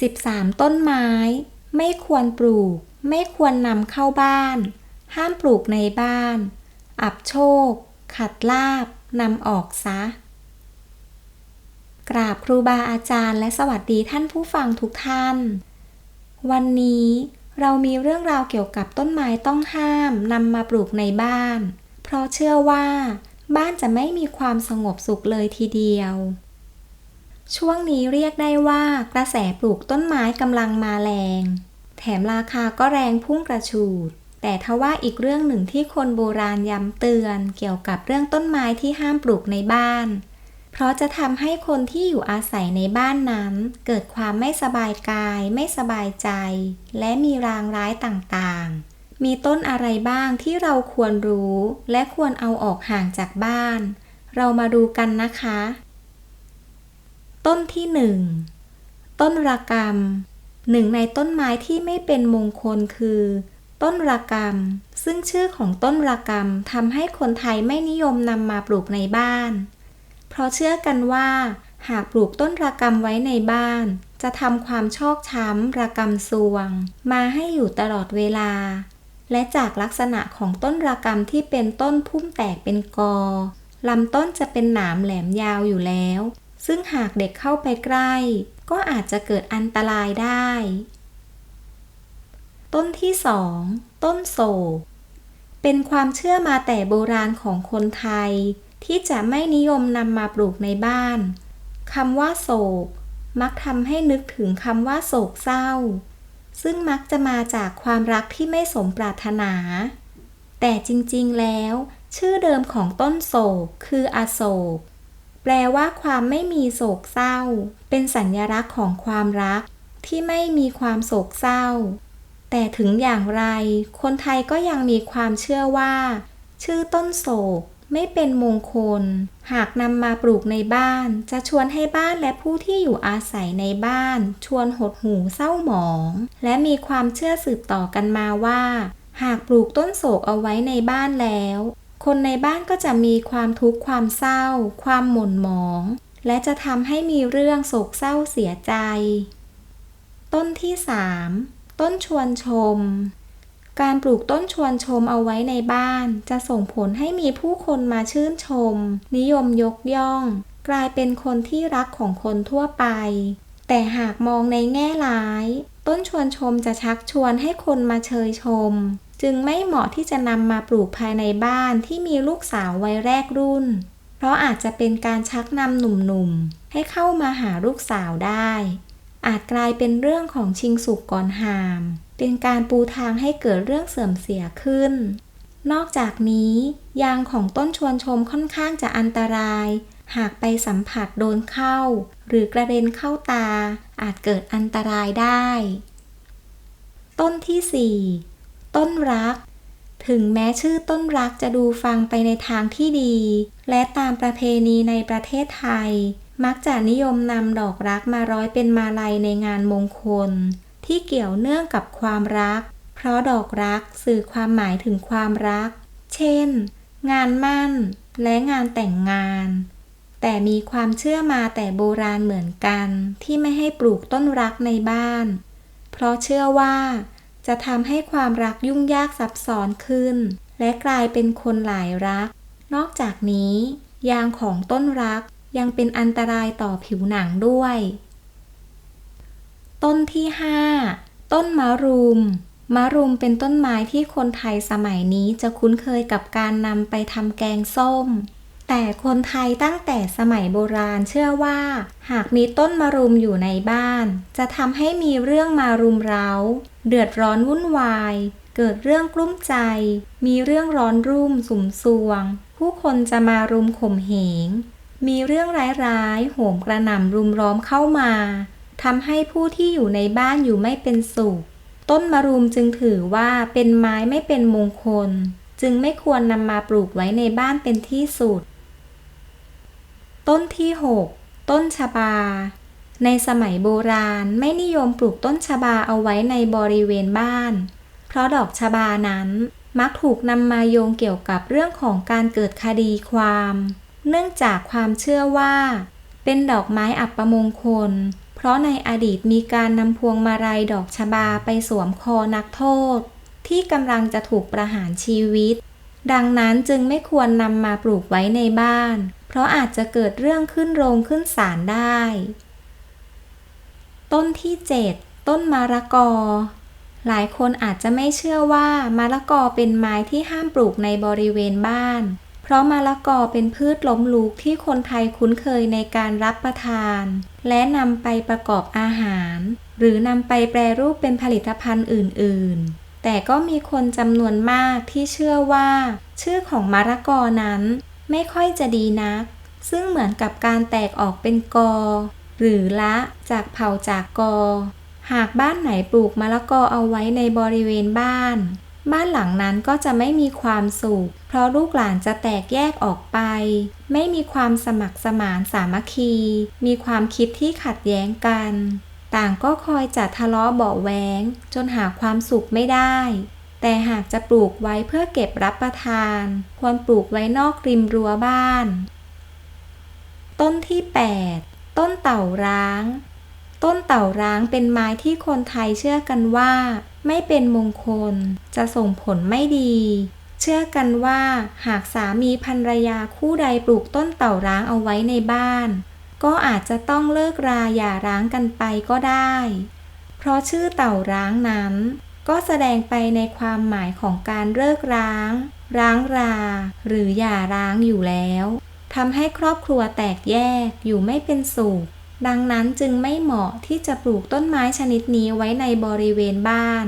13 ต้นไม้ ไม่ควรปลูก ไม่ควรนำเข้าบ้าน ห้ามปลูกในบ้าน อับโชค ขัดลาบนำออกซะ กราบครูบาอาจารย์และสวัสดีท่านผู้ฟังทุกท่าน วันนี้เรามีเรื่องราวเกี่ยวกับต้นไม้ต้องห้ามนำมาปลูกในบ้าน เพราะเชื่อว่า บ้านจะไม่มีความสงบสุขเลยทีเดียว ช่วงนี้เรียกได้ว่ากระแสปลูกต้นไม้กำลังมาแรง แถมราคาก็แรงพุ่งกระฉูด แต่ทว่าอีกเรื่องหนึ่งที่คนโบราณย้ำเตือนเกี่ยวกับเรื่องต้นไม้ที่ห้ามปลูกในบ้าน เพราะจะทำให้คนที่อยู่อาศัยในบ้านนั้น เกิดความไม่สบายกาย ไม่สบายใจ และมีรางร้ายต่างๆ มีต้นอะไรบ้างที่เราควรรู้ และควรเอาออกห่างจากบ้าน เรามาดูกันนะคะ ต้นที่หนึ่งต้นระกำหนึ่งในต้นไม้ที่ไม่เป็นมงคลคือ ต้นระกำซึ่งชื่อของต้นระกำทำให้คนไทยไม่นิยมนำมาปลูกในบ้าน เพราะเชื่อกันว่า หากปลูกต้นระกำไว้ในบ้าน จะทำความชอกช้ำระกำซวง มาให้อยู่ตลอดเวลา และจากลักษณะของต้นระกำที่เป็นต้นพุ่มแตกเป็นกอลำต้นจะเป็นหนามแหลมยาวอยู่แล้ว ซึ่งหากเด็กเข้าไปใกล้ ก็อาจจะเกิดอันตรายได้ ต้นที่สองต้นโศกเป็นความเชื่อมาแต่โบราณของคนไทย ที่จะไม่นิยมนำมาปลูกในบ้านคำว่าโศก มักทำให้นึกถึงคำว่าโศกเศร้า ซึ่งมักจะมาจากความรักที่ไม่สมปรารถนา แต่จริงๆแล้ว ชื่อเดิมของต้นโศกคืออโศก แปลว่าความไม่มีโศกเศร้า เป็นสัญลักษณ์ของความรัก ที่ไม่มีความโศกเศร้า แต่ถึงอย่างไร คนไทยก็ยังมีความเชื่อว่า ชื่อต้นโศกไม่เป็นมงคล หากนำมาปลูกในบ้าน จะชวนให้บ้านและผู้ที่อยู่อาศัยในบ้าน ชวนหดหูเศร้าหมอง และมีความเชื่อสืบต่อกันมาว่า หากปลูกต้นโศกเอาไว้ในบ้านแล้ว คนในบ้านก็จะมีความทุกข์ความเศร้า ความหม่นหมอง และจะทำให้มีเรื่องโศกเศร้าเสียใจ ต้นที่สามต้นชวนชม การปลูกต้นชวนชมเอาไว้ในบ้าน จะส่งผลให้มีผู้คนมาชื่นชม นิยมยกย่อง กลายเป็นคนที่รักของคนทั่วไป แต่หากมองในแง่ร้าย ต้นชวนชมจะชักชวนให้คนมาเชยชม จึงไม่เหมาะที่จะนำมาปลูกภายในบ้านที่มีลูกสาววัยแรกรุ่น เพราะอาจจะเป็นการชักนำหนุ่มๆ ให้เข้ามาหาลูกสาวได้ อาจกลายเป็นเรื่องของชิงสุกก่อนหาม เป็นการปูทางให้เกิดเรื่องเสื่อมเสียขึ้น นอกจากนี้ ยางของต้นชวนชมค่อนข้างจะอันตราย หากไปสัมผัสโดนเข้า หรือกระเด็นเข้าตา อาจเกิดอันตรายได้ ต้นที่ 4 ต้นรัก ถึงแม้ชื่อต้นรักจะดูฟังไปในทางที่ดี และตามประเพณีในประเทศไทย มักจะนิยมนำดอกรักมาร้อยเป็นมาลัยในงานมงคล ที่เกี่ยวเนื่องกับความรัก เพราะดอกรักสื่อความหมายถึงความรัก เช่น งานมั่น และงานแต่งงานแต่มีความเชื่อมาแต่โบราณเหมือนกันที่ไม่ให้ปลูกต้นรักในบ้าน เพราะเชื่อว่า จะทำให้ความรักยุ่งยากซับซ้อนขึ้น และกลายเป็นคนหลายรัก นอกจากนี้ ยางของต้นรักยังเป็นอันตรายต่อผิวหนังด้วย ต้นที่ 5 ต้นมะรุม มะรุมเป็นต้นไม้ที่คนไทยสมัยนี้จะคุ้นเคยกับการนำไปทำแกงส้ม แต่คนไทยตั้งแต่สมัยโบราณเชื่อว่า หากมีต้นมะรุมอยู่ในบ้าน จะทำให้มีเรื่องมารุมเร้า เดือดร้อนวุ่นวาย เกิดเรื่องกลุ้มใจ มีเรื่องร้อนรุ่มสุมสวง ผู้คนจะมารุมข่มเหง มีเรื่องร้ายๆโหมกระหน่ำรุมล้อมเข้ามาทำให้ผู้ที่อยู่ในบ้านอยู่ไม่เป็นสุข ต้นมะรุมจึงถือว่าเป็นไม้ไม่เป็นมงคล จึงไม่ควรนำมาปลูกไว้ในบ้านเป็นที่สุด ต้นที่ 6 ต้นชบา ในสมัยโบราณไม่นิยมปลูกต้นชบาเอาไว้ในบริเวณบ้าน เพราะดอกชบานั้นมักถูกนำมาโยงเกี่ยวกับเรื่องของการเกิดคดีความ เนื่องจากความเชื่อว่า เป็นดอกไม้อัปมงคล เพราะในอดีตมีการนำพวงมาลัยดอกชบาไปสวมคอนักโทษ ที่กำลังจะถูกประหารชีวิต ดังนั้นจึงไม่ควรนำมาปลูกไว้ในบ้าน ราะอาจจะเกิดเรื่องขึ้นโรงขึ้นศาลได้ ต้นที่ 7 ต้นมะระกอ หลายคนอาจจะไม่เชื่อว่ามะละกอเป็นไม้ที่ห้ามปลูกในบริเวณบ้าน เพราะมะละกอเป็นพืชล้มลุกที่คนไทยคุ้นเคยในการรับประทาน และนำไปประกอบอาหาร หรือนำไปแปรรูปเป็นผลิตภัณฑ์อื่น ๆ แต่ก็มีคนจำนวนมากที่เชื่อว่า ชื่อของมะละกอนั้น ไม่ค่อยจะดีนัก ซึ่งเหมือนกับการแตกออกเป็นกอ หรือละจากเผ่าจากกอ หากบ้านไหนปลูกมะละกอเอาไว้ในบริเวณบ้าน บ้านหลังนั้นก็จะไม่มีความสุข เพราะลูกหลานจะแตกแยกออกไป ไม่มีความสมัครสมานสามัคคี มีความคิดที่ขัดแย้งกัน ต่างก็คอยจัดทะเลาะเบาะแวงจนหาความสุขไม่ได้ แต่หากจะปลูกไว้เพื่อเก็บรับประทาน ควรปลูกไว้นอกริมรั้วบ้าน ต้นที่ 8 ต้นเต่าร้าง ต้นเต่าร้างเป็นไม้ที่คนไทยเชื่อกันว่า ไม่เป็นมงคล จะส่งผลไม่ดี เชื่อกันว่า หากสามีภรรยาคู่ใดปลูกต้นเต่าร้างเอาไว้ในบ้าน ก็อาจจะต้องเลิกราหย่าร้างกันไปก็ได้ เพราะชื่อเต่าร้างนั้น ก็แสดงไปในความหมายของการเลิกร้าง ร้างรา หรือหย่าร้างอยู่แล้วทำให้ครอบครัวแตกแยกอยู่ไม่เป็นสุขดังนั้นจึงไม่เหมาะที่จะปลูกต้นไม้ชนิดนี้ไว้ในบริเวณบ้าน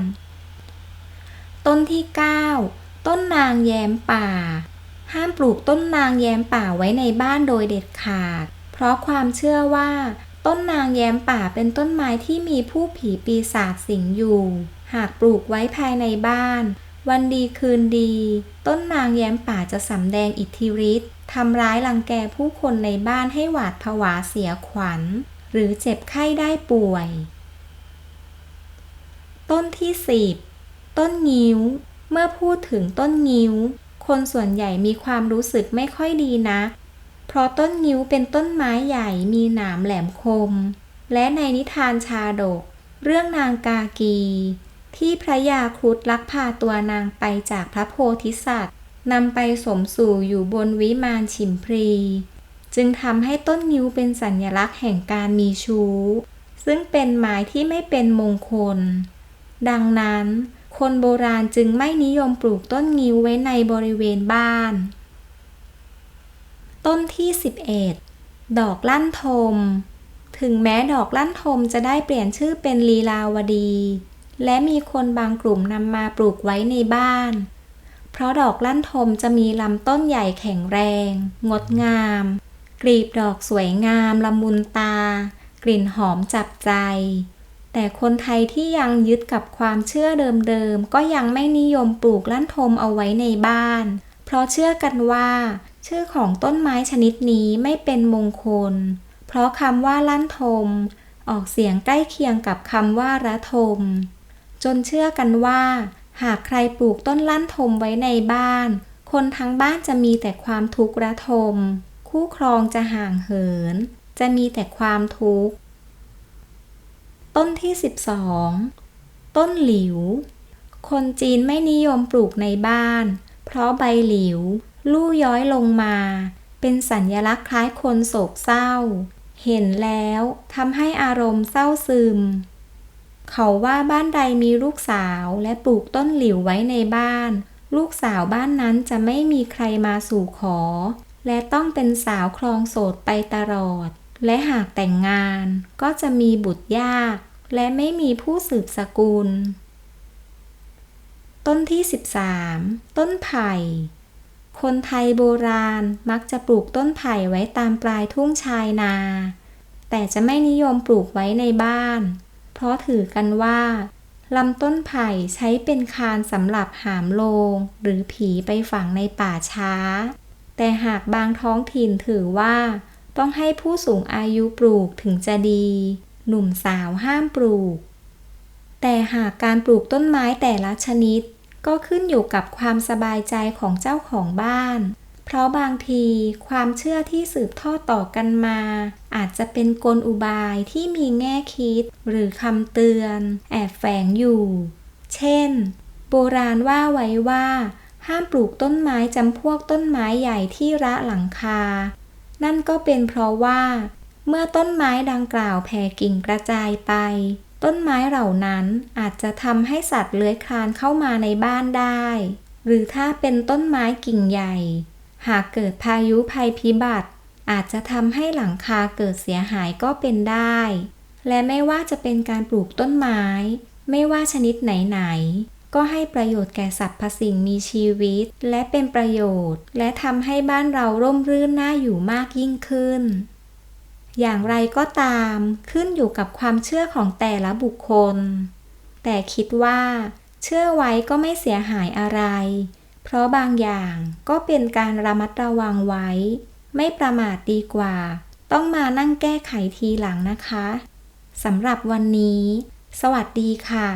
ต้นที่ 9 ต้นนางแยมป่า ห้ามปลูกต้นนางแยมป่าไว้ในบ้านโดยเด็ดขาด เพราะความเชื่อว่า ต้นนางแยมป่าเป็นต้นไม้ที่มีผู้ผีปีศาจสิงอยู่ หากปลูกไว้ภายในบ้าน วันดีคืนดี ต้นนางแย้มป่าจะสำแดงอิทธิฤทธิ์ทำร้ายรังแกผู้คนในบ้านให้หวาดผวาเสียขวัญ หรือเจ็บไข้ได้ป่วย ต้นที่สิบต้นงิ้ว เมื่อพูดถึงต้นงิ้ว คนส่วนใหญ่มีความรู้สึกไม่ค่อยดีนักเพราะต้นงิ้วเป็นต้นไม้ใหญ่มีหนามแหลมคม และในนิทานชาดก เรื่องนางกากี ที่พระยาครุฑลักพาตัวนางไปจากพระโพธิสัตว์นำไปสมสู่อยู่บนวิมานฉิมพรี จึงทำให้ต้นงิ้วเป็นสัญลักษณ์แห่งการมีชู้ ซึ่งเป็นไม้ที่ไม่เป็นมงคล ดังนั้น คนโบราณจึงไม่นิยมปลูกต้นงิ้วไว้ในบริเวณบ้าน ต้นที่ 11 ดอกลั่นทม ถึงแม้ดอกลั่นทมจะได้เปลี่ยนชื่อเป็นลีลาวดี และมีคนบางกลุ่มนำมาปลูกไว้ในบ้าน เพราะดอกลั่นทมจะมีลำต้นใหญ่แข็งแรง งดงาม กลีบดอกสวยงามละมุนตา กลิ่นหอมจับใจ แต่คนไทยที่ยังยึดกับความเชื่อเดิมๆ ก็ยังไม่นิยมปลูกลั่นทมเอาไว้ในบ้าน เพราะเชื่อกันว่า ชื่อของต้นไม้ชนิดนี้ไม่เป็นมงคล เพราะคำว่าลั่นทม ออกเสียงใกล้เคียงกับคำว่าระทม จนเชื่อกันว่า หากใครปลูกต้นลั่นทมไว้ในบ้าน คนทั้งบ้านจะมีแต่ความทุกข์ระทม คู่ครองจะห่างเหิน จะมีแต่ความทุกข์ ต้นที่ 12 ต้นหลิว คนจีนไม่นิยมปลูกในบ้าน เพราะใบหลิว ลู่ย้อยลงมา เป็นสัญญลักษณ์คล้ายคนโศกเศร้า เห็นแล้วทำให้อารมณ์เศร้าซึม เขาว่าบ้านใดมีลูกสาวและปลูกต้นหลิวไว้ในบ้าน ลูกสาวบ้านนั้นจะไม่มีใครมาสู่ขอ และต้องเป็นสาวครองโสดไปตลอด และหากแต่งงานก็จะมีบุตรยาก และไม่มีผู้สืบสกุล ต้นที่ 13 ต้นไผ่ คนไทยโบราณมักจะปลูกต้นไผ่ไว้ตามปลายทุ่งชายนา แต่จะไม่นิยมปลูกไว้ในบ้าน เพราะถือกันว่าลำต้นไผ่ใช้เป็นคานสำหรับหามโลง หรือผีไปฝังในป่าช้า แต่หากบางท้องถิ่นถือว่า ต้องให้ผู้สูงอายุปลูกถึงจะดี หนุ่มสาวห้ามปลูก แต่หากการปลูกต้นไม้แต่ละชนิด ก็ขึ้นอยู่กับความสบายใจของเจ้าของบ้าน เพราะบางทีความเชื่อที่สืบทอดต่อกันมา อาจจะเป็นกลอุบายที่มีแง่คิดหรือคำเตือน แอบแฝงอยู่ เช่น โบราณว่าไว้ว่า ห้ามปลูกต้นไม้จำพวกต้นไม้ใหญ่ที่ระหลังคา นั่นก็เป็นเพราะว่า เมื่อต้นไม้ดังกล่าวแผ่กิ่งกระจายไป ต้นไม้เหล่านั้นอาจจะทำให้สัตว์เลื้อยคลานเข้ามาในบ้านได้ หรือถ้าเป็นต้นไม้กิ่งใหญ่ หากเกิดพายุภัยพิบัติ อาจจะทำให้หลังคาเกิดเสียหายก็เป็นได้ และไม่ว่าจะเป็นการปลูกต้นไม้ ไม่ว่าชนิดไหนๆก็ให้ประโยชน์แก่สรรพสิ่งมีชีวิต และเป็นประโยชน์ และทำให้บ้านเราร่มรื่นน่าอยู่มากยิ่งขึ้น อย่างไรก็ตามขึ้นอยู่กับความเชื่อของแต่ละบุคคล แต่คิดว่า เชื่อไว้ก็ไม่เสียหายอะไร เพราะบางอย่างก็เป็นการระมัดระวังไว้ ไม่ประมาทดีกว่า ต้องมานั่งแก้ไขทีหลังนะคะสำหรับวันนี้ สวัสดีค่ะ